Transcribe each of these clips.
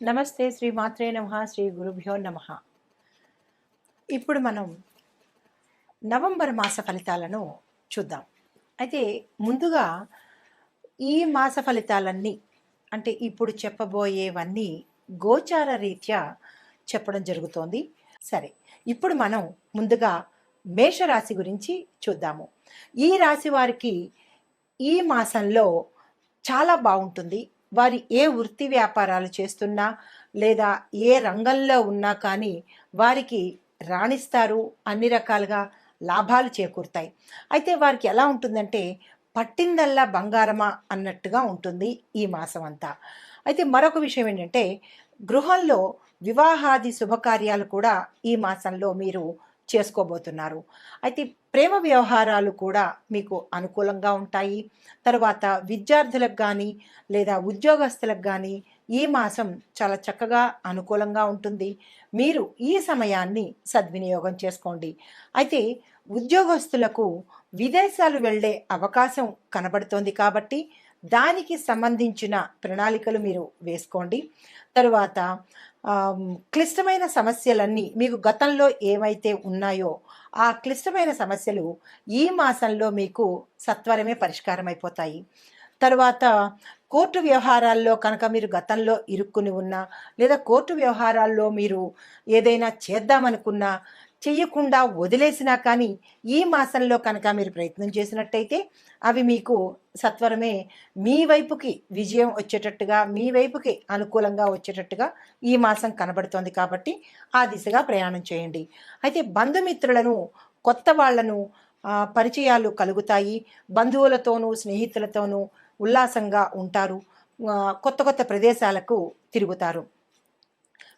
నమస్తే శ్రీ మాత్రే నమ శ్రీ గురుభ్యో నమ. ఇప్పుడు మనం నవంబర్ మాస ఫలితాలను చూద్దాం. అయితే ముందుగా ఈ మాస ఫలితాలన్నీ అంటే ఇప్పుడు చెప్పబోయేవన్నీ గోచార రీత్యా చెప్పడం జరుగుతోంది. సరే ఇప్పుడు మనం ముందుగా మేషరాశి గురించి చూద్దాము. ఈ రాశి వారికి ఈ మాసంలో చాలా బాగుంటుంది. వారి ఏ వృత్తి వ్యాపారాలు చేస్తున్నా లేదా ఏ రంగంలో ఉన్నా కానీ వారికి రాణిస్తారు. అన్ని రకాలుగా లాభాలు చేకూరుతాయి. అయితే వారికి ఎలా ఉంటుందంటే పట్టిందల్లా బంగారమా అన్నట్టుగా ఉంటుంది ఈ మాసం అంతా అయితే మరొక విషయం ఏంటంటే గృహంలో వివాహాది శుభకార్యాలు కూడా ఈ మాసంలో మీరు చేసుకోబోతున్నారు. అయితే ప్రేమ వ్యవహారాలు కూడా మీకు అనుకూలంగా ఉంటాయి. తర్వాత విద్యార్థులకు కానీ లేదా ఉద్యోగస్తులకు కానీ ఈ మాసం చాలా చక్కగా అనుకూలంగా ఉంటుంది. మీరు ఈ సమయాన్ని సద్వినియోగం చేసుకోండి. అయితే ఉద్యోగస్తులకు విదేశాలు వెళ్ళే అవకాశం కనబడుతోంది కాబట్టి దానికి సంబంధించిన ప్రణాళికలు మీరు వేసుకోండి. తరువాత క్లిష్టమైన సమస్యలన్నీ మీకు గతంలో ఏమైతే ఉన్నాయో ఆ క్లిష్టమైన సమస్యలు ఈ మాసంలో మీకు సత్వరమే పరిష్కారం అయిపోతాయి తర్వాత కోర్టు వ్యవహారాల్లో కనుక మీరు గతంలో ఇరుక్కుని ఉన్నా లేదా కోర్టు వ్యవహారాల్లో మీరు ఏదైనా చేద్దామనుకున్నా చెయ్యకుండా వదిలేసినా కానీ ఈ మాసంలో కనుక మీరు ప్రయత్నం చేసినట్టయితే అవి మీకు సత్వరమే మీ వైపుకి విజయం వచ్చేటట్టుగా మీ వైపుకి అనుకూలంగా వచ్చేటట్టుగా ఈ మాసం కనబడుతోంది కాబట్టి ఆ దిశగా ప్రయాణం చేయండి. అయితే బంధుమిత్రులను కొత్త వాళ్ళను పరిచయాలు కలుగుతాయి. బంధువులతోనూ స్నేహితులతోనూ ఉల్లాసంగా ఉంటారు. కొత్త కొత్త ప్రదేశాలకు తిరుగుతారు.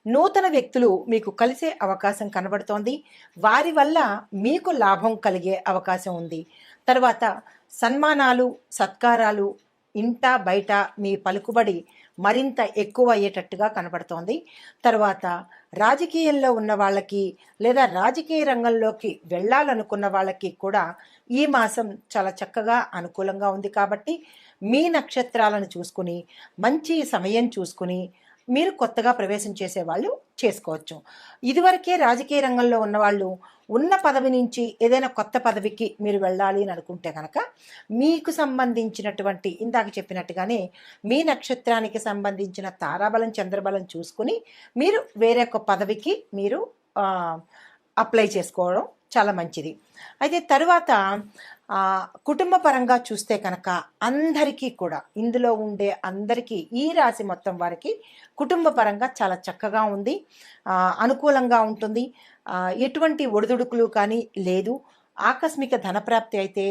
నూతన వ్యక్తులు మీకు కలిసే అవకాశం కనబడుతోంది. వారి వల్ల మీకు లాభం కలిగే అవకాశం ఉంది. తర్వాత సన్మానాలు సత్కారాలు ఇంట బయట మీ పలుకుబడి మరింత ఎక్కువ అయ్యేటట్టుగా కనబడుతోంది. తర్వాత రాజకీయంలో ఉన్న వాళ్ళకి లేదా రాజకీయ రంగంలోకి వెళ్ళాలనుకున్న వాళ్ళకి కూడా ఈ మాసం చాలా చక్కగా అనుకూలంగా ఉంది కాబట్టి మీ నక్షత్రాలను చూసుకుని మంచి సమయం చూసుకుని మీరు కొత్తగా ప్రవేశం చేసేవాళ్ళు చేసుకోవచ్చు. ఇదివరకే రాజకీయ రంగంలో ఉన్నవాళ్ళు ఉన్న పదవి నుంచి ఏదైనా కొత్త పదవికి మీరు వెళ్ళాలి అని అనుకుంటే కనుక మీకు సంబంధించినటువంటి ఇందాక చెప్పినట్టుగానే మీ నక్షత్రానికి సంబంధించిన తారాబలం చంద్రబలం చూసుకుని మీరు వేరే ఒక పదవికి మీరు అప్లై చేసుకోవడం చాలా మంచిది. అయితే తరువాత కుటుంబ పరంగా చూస్తే కనుక అందరికీ కూడా ఇందులో ఉండే అందరికీ ఈ రాశి మొత్తం వారికి కుటుంబ పరంగా చాలా చక్కగా ఉంది. అనుకూలంగా ఉంటుంది. ఎటువంటి ఒడిదుడుకులు కానీ లేదు. ఆకస్మిక ధనప్రాప్తి అయితే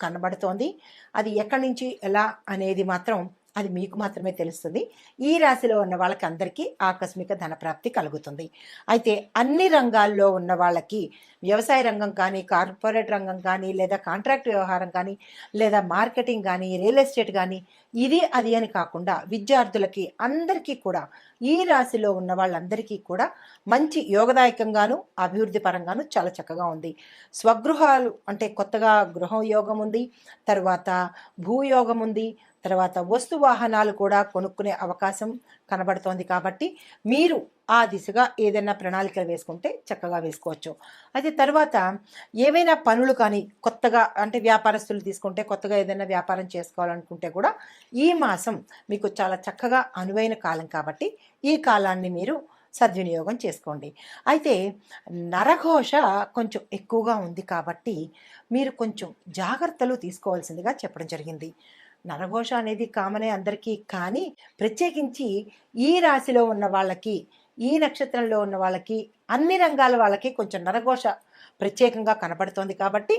కనబడుతోంది. అది ఎక్కడి నుంచి ఎలా అనేది మాత్రం అది మీకు మాత్రమే తెలుస్తుంది. ఈ రాశిలో ఉన్న వాళ్ళకి అందరికీ ఆకస్మిక ధనప్రాప్తి కలుగుతుంది. అయితే అన్ని రంగాల్లో ఉన్న వాళ్ళకి వ్యవసాయ రంగం కానీ కార్పొరేట్ రంగం కానీ లేదా కాంట్రాక్ట్ వ్యవహారం కానీ లేదా మార్కెటింగ్ కానీ రియల్ ఎస్టేట్ కానీ ఇది అది అని కాకుండా విద్యార్థులకి అందరికీ కూడా ఈ రాశిలో ఉన్న వాళ్ళందరికీ కూడా మంచి యోగదాయకంగాను అభివృద్ధి పరంగాను చాలా చక్కగా ఉంది. స్వగృహాలు అంటే కొత్తగా గృహం యోగం ఉంది తర్వాత భూయోగం ఉంది తర్వాత వస్తు వాహనాలు కూడా కొనుక్కునే అవకాశం కనబడుతోంది కాబట్టి మీరు ఆ దిశగా ఏదైనా ప్రణాళికలు వేసుకుంటే చక్కగా వేసుకోవచ్చు. అయితే తర్వాత ఏవైనా పనులు కానీ కొత్తగా అంటే వ్యాపారస్తులు తీసుకుంటే కొత్తగా ఏదైనా వ్యాపారం చేసుకోవాలనుకుంటే కూడా ఈ మాసం మీకు చాలా చక్కగా అనువైన కాలం కాబట్టి ఈ కాలాన్ని మీరు సద్వినియోగం చేసుకోండి. అయితే నరఘోష కొంచెం ఎక్కువగా ఉంది కాబట్టి మీరు కొంచెం జాగ్రత్తలు తీసుకోవాల్సిందిగా చెప్పడం జరిగింది. నరఘోష అనేది కామనే అందరికీ కానీ ప్రత్యేకించి ఈ రాశిలో ఉన్న వాళ్ళకి ఈ నక్షత్రంలో ఉన్న వాళ్ళకి అన్ని రంగాల వాళ్ళకి కొంచెం నరఘోష ప్రత్యేకంగా కనబడుతోంది కాబట్టి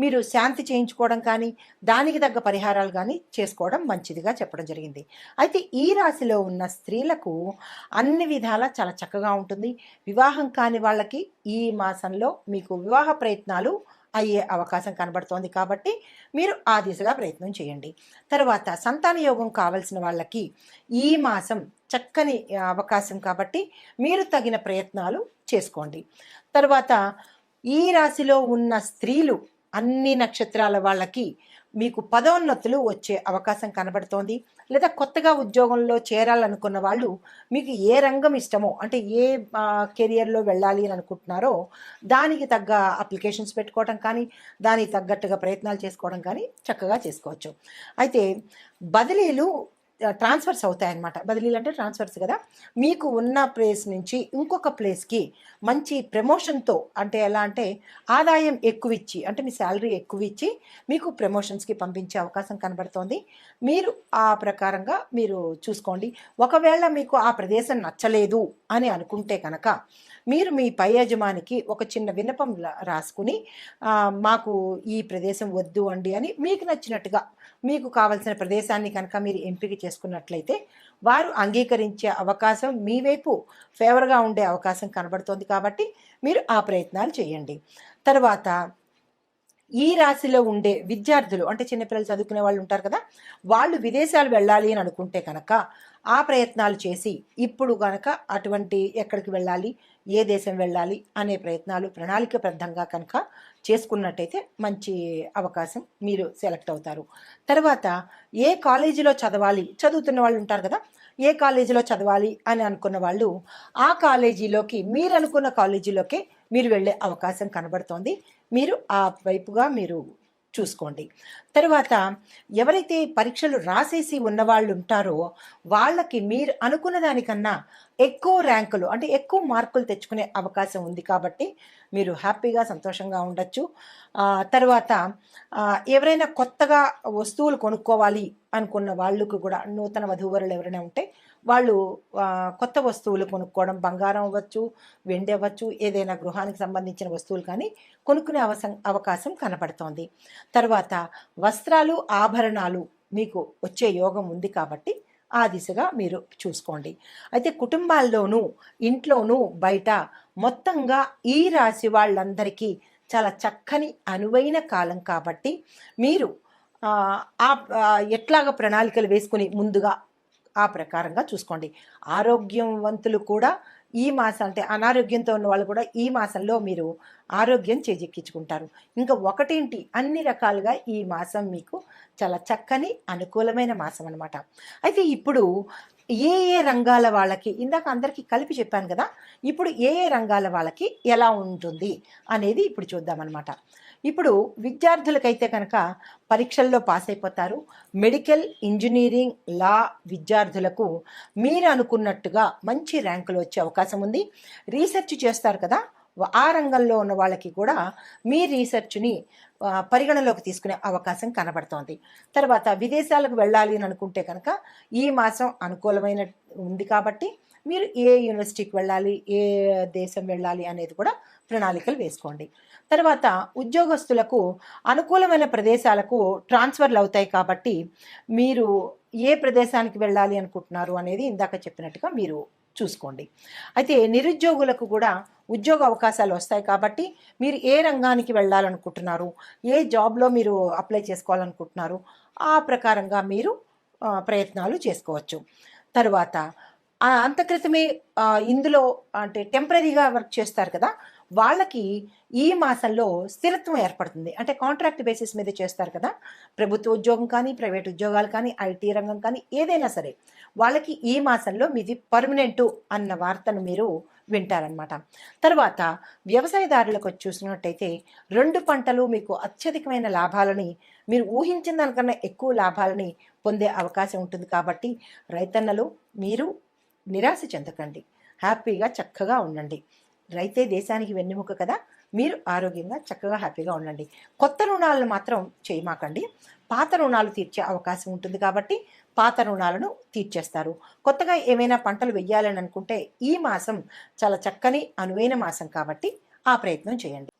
మీరు శాంతి చేయించుకోవడం కానీ దానికి తగ్గ పరిహారాలు కానీ చేసుకోవడం మంచిదిగా చెప్పడం జరిగింది. అయితే ఈ రాశిలో ఉన్న స్త్రీలకు అన్ని విధాలా చాలా చక్కగా ఉంటుంది. వివాహం కాని వాళ్ళకి ఈ మాసంలో మీకు వివాహ ప్రయత్నాలు అయ్యే అవకాశం కనబడుతోంది కాబట్టి మీరు ఆ దిశగా ప్రయత్నం చేయండి. తర్వాత సంతాన యోగం కావలసిన వాళ్ళకి ఈ మాసం చక్కని అవకాశం కాబట్టి మీరు తగిన ప్రయత్నాలు చేసుకోండి. తర్వాత ఈ రాశిలో ఉన్న స్త్రీలు అన్ని నక్షత్రాల వాళ్ళకి మీకు పదోన్నతులు వచ్చే అవకాశం కనబడుతోంది. లేదా కొత్తగా ఉద్యోగంలో చేరాలనుకున్న వాళ్ళు మీకు ఏ రంగం ఇష్టమో అంటే ఏ కెరియర్లో వెళ్ళాలి అని అనుకుంటున్నారో దానికి తగ్గ అప్లికేషన్స్ పెట్టుకోవడం కానీ దానికి తగ్గట్టుగా ప్రయత్నాలు చేసుకోవడం కానీ చక్కగా చేసుకోవచ్చు. అయితే బదిలీలు ట్రాన్స్ఫర్స్ అవుతాయన్నమాట. బదిలీలు అంటే ట్రాన్స్ఫర్స్ కదా. మీకు ఉన్న ప్లేస్ నుంచి ఇంకొక ప్లేస్కి మంచి ప్రమోషన్తో అంటే ఎలా అంటే ఆదాయం ఎక్కువ ఇచ్చి అంటే మీ శాలరీ ఎక్కువ ఇచ్చి మీకు ప్రమోషన్స్కి పంపించే అవకాశం కనబడుతోంది. మీరు ఆ ప్రకారంగా మీరు చూసుకోండి. ఒకవేళ మీకు ఆ ప్రదేశం నచ్చలేదు అని అనుకుంటే కనుక మీరు మీ పై యజమానికి ఒక చిన్న విన్నపం లా- రాసుకుని మాకు ఈ ప్రదేశం వద్దు అండి అని మీకు నచ్చినట్టుగా మీకు కావలసిన ప్రదేశాన్ని కనుక మీరు ఎంపిక చేసుకున్నట్లయితే వారు అంగీకరించే అవకాశం మీ వైపు ఫేవర్గా ఉండే అవకాశం కనబడుతోంది కాబట్టి మీరు ఆ ప్రయత్నాలు చేయండి. తర్వాత ఈ రాశిలో ఉండే విద్యార్థులు అంటే చిన్నపిల్లలు చదువుకునే వాళ్ళు ఉంటారు కదా వాళ్ళు విదేశాలు వెళ్ళాలి అని అనుకుంటే కనుక ఆ ప్రయత్నాలు చేసి ఇప్పుడు కనుక అటువంటి ఎక్కడికి వెళ్ళాలి? ఏ దేశం వెళ్ళాలి అనే ప్రయత్నాలు ప్రణాళికబద్ధంగా కనుక చేసుకున్నట్టయితే మంచి అవకాశం మీరు సెలెక్ట్ అవుతారు. తర్వాత ఏ కాలేజీలో చదవాలి? చదువుతున్న వాళ్ళు ఉంటారు కదా. ఏ కాలేజీలో చదవాలి అని అనుకున్న వాళ్ళు ఆ కాలేజీలోకి మీరు అనుకున్న కాలేజీలోకి మీరు వెళ్ళే అవకాశం కనబడుతోంది. మీరు ఆ వైపుగా మీరు చూసుకోండి. తర్వాత ఎవరైతే పరీక్షలు రాసేసి ఉన్నవాళ్ళు ఉంటారో వాళ్ళకి మీరు అనుకున్న దానికన్నా ఎక్కువ ర్యాంకులు అంటే ఎక్కువ మార్కులు తెచ్చుకునే అవకాశం ఉంది కాబట్టి మీరు హ్యాపీగా సంతోషంగా ఉండొచ్చు. తర్వాత ఎవరైనా కొత్తగా వస్తువులు కొనుక్కోవాలి అనుకున్న వాళ్ళకు కూడా నూతన వధూవరులు ఎవరైనా ఉంటే వాళ్ళు కొత్త వస్తువులు కొనుక్కోవడం బంగారం అవ్వచ్చు వెండి అవ్వచ్చు ఏదైనా గృహానికి సంబంధించిన వస్తువులు కానీ కొనుక్కునే అవసం అవకాశం కనపడుతోంది. తర్వాత వస్త్రాలు ఆభరణాలు మీకు వచ్చే యోగం ఉంది కాబట్టి ఆ దిశగా మీరు చూసుకోండి. అయితే కుటుంబాల్లోనూ ఇంట్లోనూ బయట మొత్తంగా ఈ రాశి వాళ్ళందరికీ చాలా చక్కని అనువైన కాలం కాబట్టి మీరు ఆ, ఎట్లాగ ప్రణాళికలు వేసుకుని ముందుగా ఆ ప్రకారంగా చూసుకోండి. ఆరోగ్యవంతులు కూడా ఈ మాసం అంటే అనారోగ్యంతో ఉన్న వాళ్ళు కూడా ఈ మాసంలో మీరు ఆరోగ్యం చేజెక్కించుకుంటారు. ఇంకా ఒకటేంటి? అన్ని రకాలుగా ఈ మాసం మీకు చాలా చక్కని అనుకూలమైన మాసం అనమాట అయితే ఇప్పుడు ఏ ఏ రంగాల వాళ్ళకి ఇందాక అందరికీ కలిపి చెప్పాను కదా ఇప్పుడు ఏ ఏ రంగాల వాళ్ళకి ఎలా ఉంటుంది అనేది ఇప్పుడు చూద్దామన్నమాట. ఇప్పుడు విద్యార్థులకైతే కనుక పరీక్షల్లో పాస్ అయిపోతారు. మెడికల్ ఇంజనీరింగ్ లా విద్యార్థులకు మీరు అనుకున్నట్టుగా మంచి ర్యాంకులు వచ్చే అవకాశం ఉంది. రీసెర్చ్ చేస్తారు కదా. ఆ రంగంలో ఉన్న వాళ్ళకి కూడా మీ రీసెర్చ్ని పరిగణలోకి తీసుకునే అవకాశం కనబడుతోంది. తర్వాత విదేశాలకు వెళ్ళాలి అని అనుకుంటే కనుక ఈ మాసం అనుకూలమైన ఉంది కాబట్టి మీరు ఏ యూనివర్సిటీకి వెళ్ళాలి ఏ దేశం వెళ్ళాలి అనేది కూడా ప్రణాళికలు వేసుకోండి. తర్వాత ఉద్యోగస్తులకు అనుకూలమైన ప్రదేశాలకు ట్రాన్స్ఫర్లు అవుతాయి కాబట్టి మీరు ఏ ప్రదేశానికి వెళ్ళాలి అనుకుంటున్నారు అనేది ఇందాక చెప్పినట్టుగా మీరు చూసుకోండి. అయితే నిరుద్యోగులకు కూడా ఉద్యోగ అవకాశాలు వస్తాయి కాబట్టి మీరు ఏ రంగానికి వెళ్ళాలనుకుంటున్నారు ఏ జాబ్లో మీరు అప్లై చేసుకోవాలనుకుంటున్నారు ఆ ప్రకారంగా మీరు ప్రయత్నాలు చేసుకోవచ్చు. తర్వాత అంతక్రితమే ఇందులో అంటే టెంపరీగా వర్క్ చేస్తారు కదా వాళ్ళకి ఈ మాసంలో స్థిరత్వం ఏర్పడుతుంది. అంటే కాంట్రాక్ట్ బేసిస్ మీద చేస్తారు కదా. ప్రభుత్వ ఉద్యోగం కానీ ప్రైవేట్ ఉద్యోగాలు కానీ ఐటీ రంగం కానీ ఏదైనా సరే వాళ్ళకి ఈ మాసంలో మీది పర్మనెంట్ అన్న వార్తను మీరు వింటారనమాట తర్వాత వ్యవసాయదారులకు వచ్చి చూసినట్టయితే రెండు పంటలు మీకు అత్యధికమైన లాభాలని మీరు ఊహించిన దానికన్నా ఎక్కువ లాభాలని పొందే అవకాశం ఉంటుంది కాబట్టి రైతన్నలు మీరు నిరాశ చెందకండి. హ్యాపీగా చక్కగా ఉండండి. రైతే దేశానికి వెన్నెముక కదా మీరు ఆరోగ్యంగా చక్కగా హ్యాపీగా ఉండండి. కొత్త రుణాలను మాత్రం చేయమాకండి. పాత రుణాలు తీర్చే అవకాశం ఉంటుంది కాబట్టి పాత రుణాలను తీర్చేస్తారు. కొత్తగా ఏమైనా పంటలు వెయ్యాలని అనుకుంటే ఈ మాసం చాలా చక్కని అనువైన మాసం కాబట్టి ఆ ప్రయత్నం చేయండి.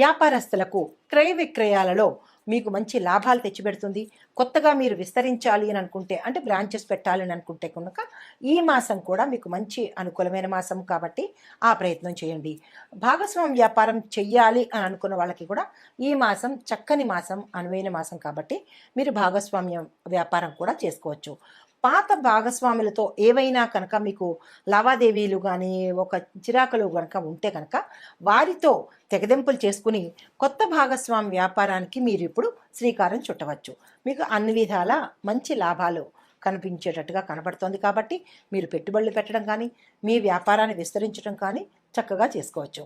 వ్యాపారస్తులకు క్రయ విక్రయాలలో మీకు మంచి లాభాలు తెచ్చిపెడుతుంది. కొత్తగా మీరు విస్తరించాలి అని అనుకుంటే అంటే బ్రాంచెస్ పెట్టాలని అనుకుంటే కనుక ఈ మాసం కూడా మీకు మంచి అనుకూలమైన మాసం కాబట్టి ఆ ప్రయత్నం చేయండి. భాగస్వామ్య వ్యాపారం చెయ్యాలి అని అనుకున్న వాళ్ళకి కూడా ఈ మాసం చక్కని మాసం అనువైన మాసం కాబట్టి మీరు భాగస్వామ్య వ్యాపారం కూడా చేసుకోవచ్చు. పాత భాగస్వాములతో ఏవైనా కనుక మీకు లావాదేవీలు కానీ ఒక చిరాకులు కనుక ఉంటే కనుక వారితో తెగదెంపులు చేసుకుని కొత్త భాగస్వామి వ్యాపారానికి మీరు ఇప్పుడు శ్రీకారం చుట్టవచ్చు. మీకు అన్ని విధాల మంచి లాభాలు కనిపించేటట్టుగా కనబడుతోంది కాబట్టి మీరు పెట్టుబడులు పెట్టడం కానీ మీ వ్యాపారాన్ని విస్తరించడం కానీ చక్కగా చేసుకోవచ్చు.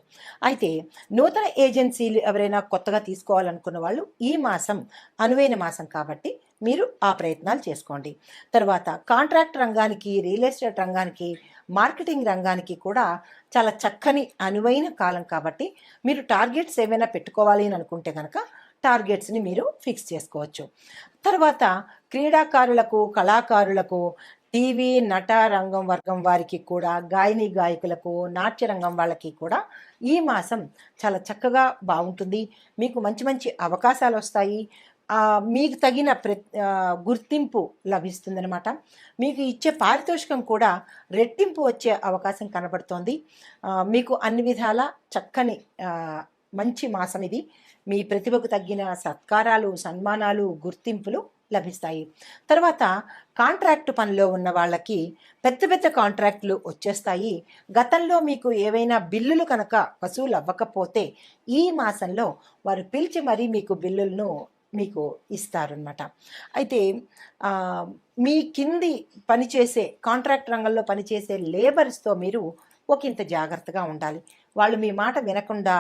అయితే నూతన ఏజెన్సీలు ఎవరైనా కొత్తగా తీసుకోవాలనుకున్న వాళ్ళు ఈ మాసం అనువైన మాసం కాబట్టి మీరు ఆ ప్రయత్నాలు చేసుకోండి. తర్వాత కాంట్రాక్ట్ రంగానికి రియల్ ఎస్టేట్ రంగానికి మార్కెటింగ్ రంగానికి కూడా చాలా చక్కని అనువైన కాలం కాబట్టి మీరు టార్గెట్స్ ఏమైనా పెట్టుకోవాలి అని అనుకుంటే కనుక టార్గెట్స్ని మీరు ఫిక్స్ చేసుకోవచ్చు. తర్వాత క్రీడాకారులకు కళాకారులకు టీవీ నట రంగం వర్గం వారికి కూడా గాయని గాయకులకు నాట్య రంగం వాళ్ళకి కూడా ఈ మాసం చాలా చక్కగా బాగుంటుంది. మీకు మంచి మంచి అవకాశాలు వస్తాయి. మీకు తగిన ప్ర గుర్తింపు లభిస్తుందనమాట మీకు ఇచ్చే పారితోషికం కూడా రెట్టింపు వచ్చే అవకాశం కనబడుతోంది. మీకు అన్ని విధాల చక్కని మంచి మాసం ఇది. మీ ప్రతిభకు తగ్గిన సత్కారాలు సన్మానాలు గుర్తింపులు లభిస్తాయి. తర్వాత కాంట్రాక్ట్ పనిలో ఉన్న వాళ్ళకి పెద్ద పెద్ద కాంట్రాక్టులు వచ్చేస్తాయి. గతంలో మీకు ఏవైనా బిల్లులు కనుక వసూలు అవ్వకపోతే ఈ మాసంలో వారు పిలిచి మరీ మీకు బిల్లులను మీకు ఇస్తారనమాట అయితే మీ కింది పనిచేసే కాంట్రాక్ట్ రంగంలో పనిచేసే లేబర్స్తో మీరు ఒకంత జాగ్రత్తగా ఉండాలి. వాళ్ళు మీ మాట వినకుండా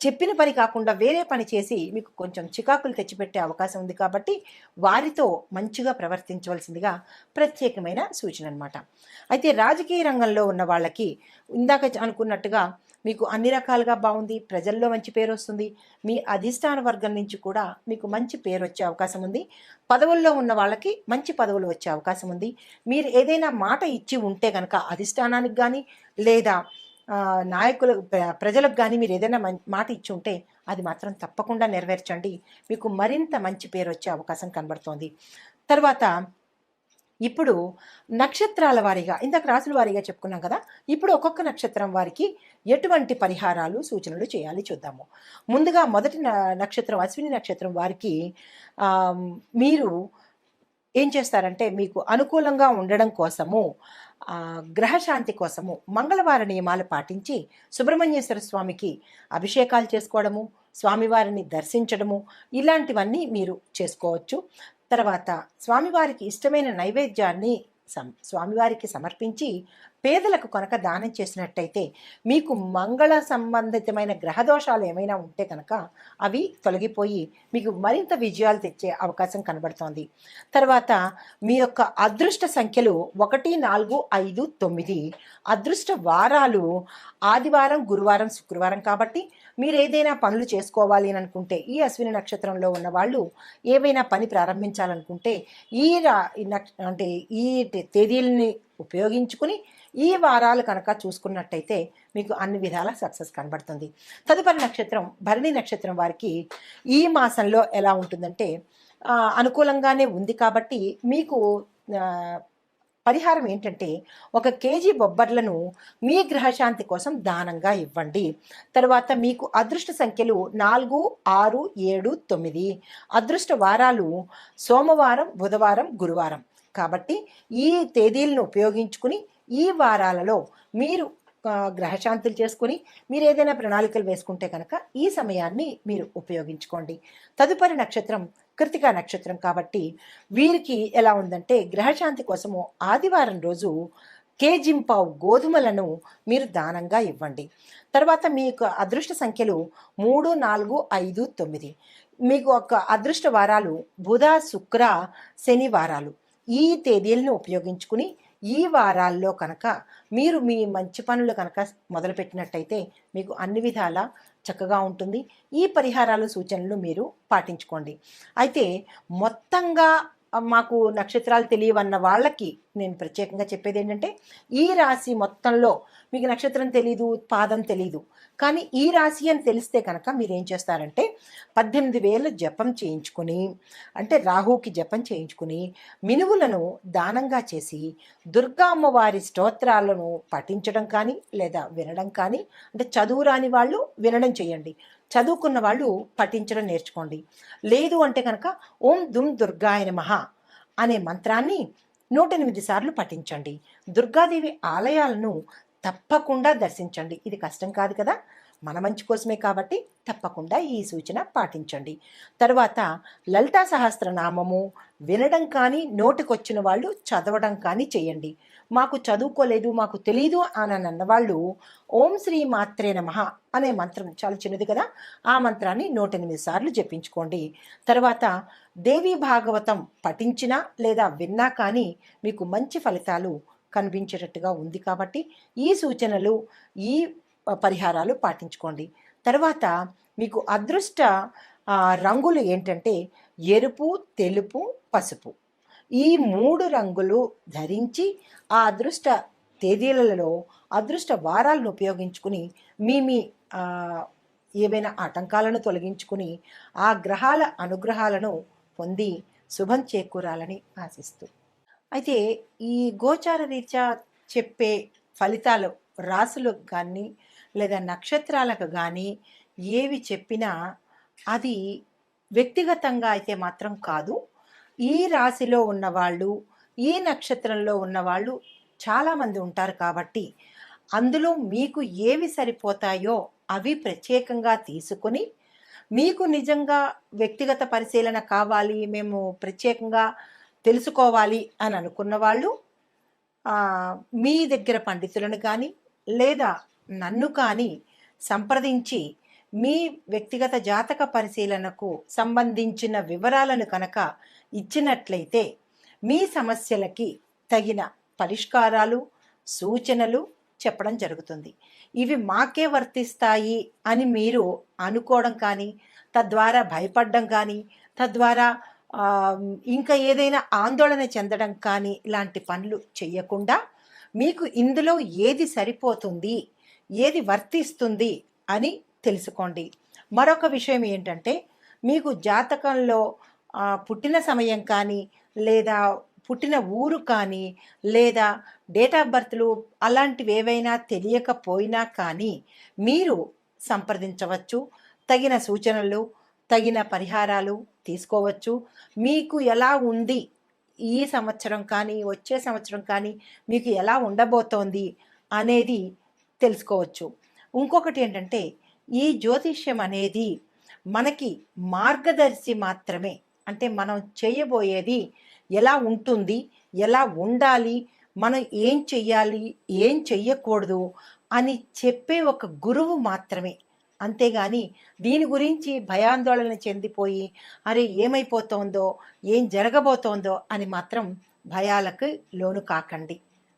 చెప్పిన పని కాకుండా వేరే పని చేసి మీకు కొంచెం చికాకులు తెచ్చిపెట్టే అవకాశం ఉంది కాబట్టి వారితో మంచిగా ప్రవర్తించవలసిందిగా ప్రత్యేకమైన సూచన అనమాట అయితే రాజకీయ రంగంలో ఉన్న వాళ్ళకి ఇందాక అనుకున్నట్టుగా మీకు అన్ని రకాలుగా బాగుంది ప్రజల్లో మంచి పేరు వస్తుంది మీ అధిష్టాన వర్గం నుంచి కూడా మీకు మంచి పేరు వచ్చే అవకాశం ఉంది పదవుల్లో ఉన్న వాళ్ళకి మంచి పదవులు వచ్చే అవకాశం ఉంది. మీరు ఏదైనా మాట ఇచ్చి ఉంటే కనుక అధిష్టానానికి కానీ లేదా నాయకులకు ప్ర- ప్రజలకు కానీ మీరు ఏదైనా మాట ఇచ్చి ఉంటే అది మాత్రం తప్పకుండా నెరవేర్చండి. మీకు మరింత మంచి పేరు వచ్చే అవకాశం కనబడుతోంది. తర్వాత ఇప్పుడు నక్షత్రాల వారీగా ఇందాక రాసుల వారీగా చెప్పుకున్నాం కదా ఇప్పుడు ఒక్కొక్క నక్షత్రం వారికి ఎటువంటి పరిహారాలు సూచనలు చేయాలి చూద్దాము. ముందుగా మొదటి నక్షత్రం అశ్విని నక్షత్రం వారికి మీరు ఏం చేస్తారంటే మీకు అనుకూలంగా ఉండడం కోసము గ్రహశాంతి కోసము మంగళవార నియమాలు పాటించి సుబ్రహ్మణ్యేశ్వర స్వామికి అభిషేకాలు చేసుకోవడము స్వామివారిని దర్శించడము ఇలాంటివన్నీ మీరు చేసుకోవచ్చు. తర్వాత స్వామివారికి ఇష్టమైన నైవేద్యాన్ని సం స్వామివారికి సమర్పించి పేదలకు కనుక దానం చేసినట్టయితే మీకు మంగళ సంబంధితమైన గ్రహదోషాలు ఏమైనా ఉంటే కనుక అవి తొలగిపోయి మీకు మరింత విజయాలు తెచ్చే అవకాశం కనబడుతోంది. తర్వాత మీ యొక్క అదృష్ట సంఖ్యలు ఒకటి నాలుగు ఐదు తొమ్మిది. అదృష్ట వారాలు ఆదివారం గురువారం శుక్రవారం కాబట్టి మీరు ఏదైనా పనులు చేసుకోవాలి అని అనుకుంటే ఈ అశ్విని నక్షత్రంలో ఉన్న వాళ్ళు ఏవైనా పని ప్రారంభించాలనుకుంటే ఈ రా అంటే ఈ తేదీలని ఉపయోగించుకుని ఈ వారాలు కనుక చూసుకున్నట్టయితే మీకు అన్ని విధాల సక్సెస్ కనబడుతుంది. తదుపరి నక్షత్రం భరణి నక్షత్రం వారికి ఈ మాసంలో ఎలా ఉంటుందంటే అనుకూలంగానే ఉంది కాబట్టి మీకు పరిహారం ఏంటంటే ఒక కేజీ బొబ్బర్లను మీ గ్రహశాంతి కోసం దానంగా ఇవ్వండి. తర్వాత మీకు అదృష్ట సంఖ్యలు నాలుగు ఆరు ఏడు తొమ్మిది. అదృష్ట వారాలు సోమవారం బుధవారం గురువారం. కాబట్టి ఈ తేదీలను ఉపయోగించుకుని ఈ వారాలలో మీరు గ్రహశాంతులు చేసుకుని మీరు ఏదైనా ప్రణాళికలు వేసుకుంటే కనుక ఈ సమయాన్ని మీరు ఉపయోగించుకోండి. తదుపరి నక్షత్రం కృతికా నక్షత్రం కాబట్టి వీరికి ఎలా ఉందంటే గ్రహశాంతి కోసము ఆదివారం రోజు కేజింపావు గోధుమలను మీరు దానంగా ఇవ్వండి. తర్వాత మీకు అదృష్ట సంఖ్యలు మూడు నాలుగు ఐదు తొమ్మిది. మీకు ఒక అదృష్ట వారాలు బుధ శుక్ర శని వారాలు. ఈ తేదీలను ఉపయోగించుకుని ఈ వారాల్లో కనుక మీరు మీ మంచి పనులు కనుక మొదలుపెట్టినట్టయితే మీకు అన్ని విధాలా చక్కగా ఉంటుంది. ఈ పరిహారాలు సూచనలు మీరు పాటించుకోండి. అయితే మొత్తంగా మాకు నక్షత్రాలు తెలియవన్న వాళ్ళకి నేను ప్రత్యేకంగా చెప్పేది ఏంటంటే ఈ రాశి మొత్తంలో మీకు నక్షత్రం తెలీదు పాదం తెలీదు. కానీ ఈ రాశి అని తెలిస్తే కనుక మీరు ఏం చేస్తారంటే పద్దెనిమిది వేలు జపం చేయించుకుని అంటే రాహుకి జపం చేయించుకుని మినువులను దానంగా చేసి దుర్గా అమ్మవారి స్తోత్రాలను పఠించడం కానీ లేదా వినడం కానీ అంటే చదువు రాని వాళ్ళు వినడం చేయండి. చదువుకున్న వాళ్ళు పఠించడం నేర్చుకోండి. లేదు అంటే కనుక ఓం దుమ్ దుర్గాయ నమః అనే మంత్రాన్ని నూట ఎనిమిది సార్లు పఠించండి. దుర్గాదేవి ఆలయాలను తప్పకుండా దర్శించండి. ఇది కష్టం కాదు కదా? మన మంచి కోసమే కాబట్టి తప్పకుండా ఈ సూచన పాటించండి. తర్వాత లలితా సహస్రనామము వినడం కానీ నోటికొచ్చిన వాళ్ళు చదవడం కానీ చేయండి. మాకు చదువుకోలేదు మాకు తెలీదు అని అన్నవాళ్ళు ఓం శ్రీ మాత్రే నమః అనే మంత్రం చాలా చిన్నది కదా ఆ మంత్రాన్ని నూట ఎనిమిది సార్లు జపించుకోండి. తర్వాత దేవి భాగవతం పఠించినా లేదా విన్నా కానీ మీకు మంచి ఫలితాలు కనిపించేటట్టుగా ఉంది కాబట్టి ఈ సూచనలు ఈ పరిహారాలు పాటించుకోండి. తర్వాత మీకు అదృష్ట రంగులు ఏంటంటే ఎరుపు తెలుపు పసుపు. ఈ మూడు రంగులు ధరించి ఆ అదృష్ట తేదీలలో అదృష్ట వారాలను ఉపయోగించుకుని మీ మీ ఏవైనా ఆటంకాలను తొలగించుకుని ఆ గ్రహాల అనుగ్రహాలను పొంది శుభం చేకూరాలని ఆశిస్తూ. అయితే ఈ గోచార రీత్యా చెప్పే ఫలితాలు రాసులకు కానీ లేదా నక్షత్రాలకు కానీ ఏవి చెప్పినా అది వ్యక్తిగతంగా అయితే మాత్రం కాదు. ఈ రాశిలో ఉన్నవాళ్ళు ఈ నక్షత్రంలో ఉన్నవాళ్ళు చాలామంది ఉంటారు కాబట్టి అందులో మీకు ఏవి సరిపోతాయో అవి ప్రత్యేకంగా తీసుకొని మీకు నిజంగా వ్యక్తిగత పరిశీలన కావాలి మేము ప్రత్యేకంగా తెలుసుకోవాలి అని అనుకున్న వాళ్ళు మీ దగ్గర పండితులను కానీ లేదా నన్ను కానీ సంప్రదించి మీ వ్యక్తిగత జాతక పరిశీలనకు సంబంధించిన వివరాలను కనుక ఇచ్చినట్లయితే మీ సమస్యలకి తగిన పరిష్కారాలు సూచనలు చెప్పడం జరుగుతుంది. ఇవి మాకే వర్తిస్తాయి అని మీరు అనుకోవడం కానీ తద్వారా భయపడడం కానీ తద్వారా ఇంకా ఏదైనా ఆందోళన చెందడం కానీ ఇలాంటి పనులు చేయకుండా మీకు ఇందులో ఏది సరిపోతుంది ఏది వర్తిస్తుంది అని తెలుసుకోండి. మరొక విషయం ఏంటంటే మీకు జాతకంలో పుట్టిన సమయం కానీ లేదా పుట్టిన ఊరు కానీ లేదా డేట్ ఆఫ్ బర్త్లు అలాంటివి ఏవైనా తెలియకపోయినా కానీ మీరు సంప్రదించవచ్చు. తగిన సూచనలు తగిన పరిహారాలు తీసుకోవచ్చు. మీకు ఎలా ఉంది ఈ సంవత్సరం కానీ వచ్చే సంవత్సరం కానీ మీకు ఎలా ఉండబోతోంది అనేది తెలుసుకోవచ్చు. ఇంకొకటి ఏంటంటే ఈ జ్యోతిష్యం అనేది మనకి మార్గదర్శి మాత్రమే. అంటే మనం చేయబోయేది ఎలా ఉంటుంది ఎలా ఉండాలి మనం ఏం చెయ్యాలి ఏం చెయ్యకూడదు అని చెప్పే ఒక గురువు మాత్రమే. అంతేగాని దీని గురించి భయాందోళన చెందిపోయి అరే ఏమైపోతోందో ఏం జరగబోతోందో అని మాత్రం భయాలకు లోను కాకండి.